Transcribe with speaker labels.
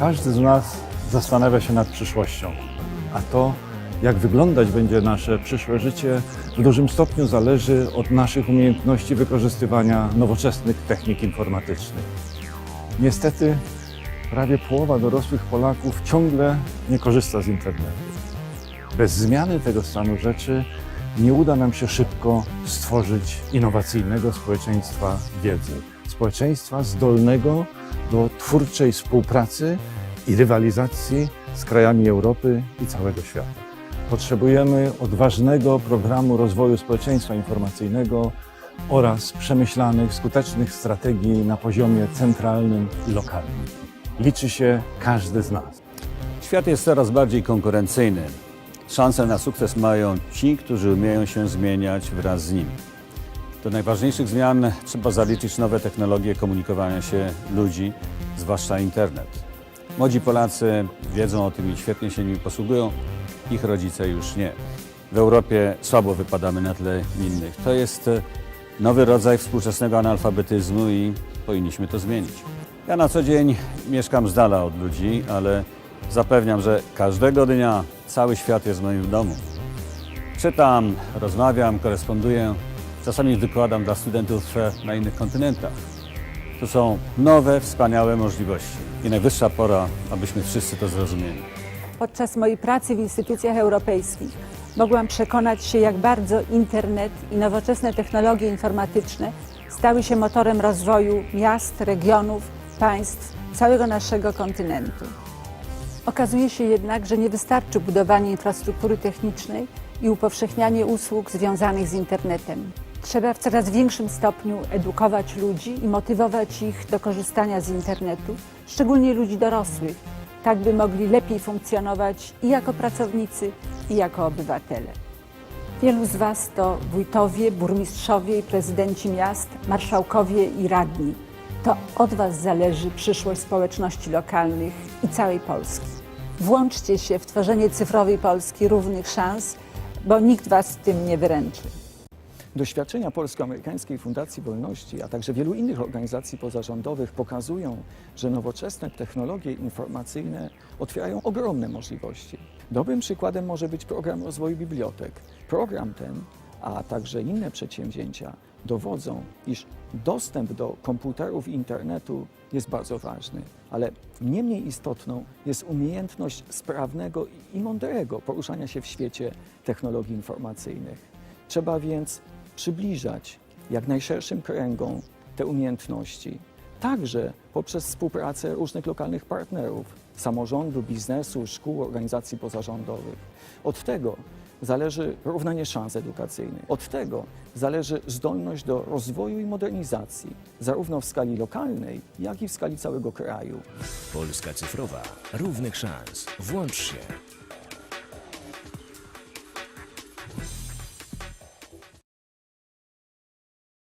Speaker 1: Każdy z nas zastanawia się nad przyszłością, a to, jak wyglądać będzie nasze przyszłe życie, w dużym stopniu zależy od naszych umiejętności wykorzystywania nowoczesnych technik informatycznych. Niestety, prawie połowa dorosłych Polaków ciągle nie korzysta z internetu. Bez zmiany tego stanu rzeczy nie uda nam się szybko stworzyć innowacyjnego społeczeństwa wiedzy. Społeczeństwa zdolnego do twórczej współpracy i rywalizacji z krajami Europy i całego świata. Potrzebujemy odważnego programu rozwoju społeczeństwa informacyjnego oraz przemyślanych, skutecznych strategii na poziomie centralnym i lokalnym. Liczy się każdy z nas.
Speaker 2: Świat jest coraz bardziej konkurencyjny. Szansę na sukces mają ci, którzy umieją się zmieniać wraz z nim. Do najważniejszych zmian trzeba zaliczyć nowe technologie komunikowania się ludzi, zwłaszcza internet. Młodzi Polacy wiedzą o tym i świetnie się nimi posługują, ich rodzice już nie. W Europie słabo wypadamy na tle innych. To jest e, nowy rodzaj współczesnego analfabetyzmu i powinniśmy to zmienić. Ja na co dzień mieszkam z dala od ludzi, ale zapewniam, że każdego dnia cały świat jest moim domu. Czytam, rozmawiam, koresponduję, czasami wykładam dla studentów na innych kontynentach. To są nowe, wspaniałe możliwości i najwyższa pora, abyśmy wszyscy to zrozumieli.
Speaker 3: Podczas mojej pracy w instytucjach europejskich mogłam przekonać się, jak bardzo internet i nowoczesne technologie informatyczne stały się motorem rozwoju miast, regionów, państw, całego naszego kontynentu. Okazuje się jednak, że nie wystarczy budowanie infrastruktury technicznej i upowszechnianie usług związanych z internetem. Trzeba w coraz większym stopniu edukować ludzi i motywować ich do korzystania z internetu, szczególnie ludzi dorosłych, tak by mogli lepiej funkcjonować i jako pracownicy, i jako obywatele. Wielu z Was to wójtowie, burmistrzowie i prezydenci miast, marszałkowie i radni. To od Was zależy przyszłość społeczności lokalnych i całej Polski. Włączcie się w tworzenie cyfrowej Polski równych szans, bo nikt Was w tym nie wyręczy.
Speaker 4: Doświadczenia Polsko-Amerykańskiej Fundacji Wolności, a także wielu innych organizacji pozarządowych pokazują, że nowoczesne technologie informacyjne otwierają ogromne możliwości. Dobrym przykładem może być program rozwoju bibliotek. Program ten, a także inne przedsięwzięcia dowodzą, iż dostęp do komputerów i internetu jest bardzo ważny, ale nie mniej istotną jest umiejętność sprawnego i mądrego poruszania się w świecie technologii informacyjnych. Trzeba więc przybliżać jak najszerszym kręgom te umiejętności, także poprzez współpracę różnych lokalnych partnerów, samorządu, biznesu, szkół, organizacji pozarządowych. Od tego zależy równanie szans edukacyjnych. Od tego zależy zdolność do rozwoju i modernizacji, zarówno w skali lokalnej, jak i w skali całego kraju.
Speaker 5: Polska cyfrowa. Równych szans. Włącz się.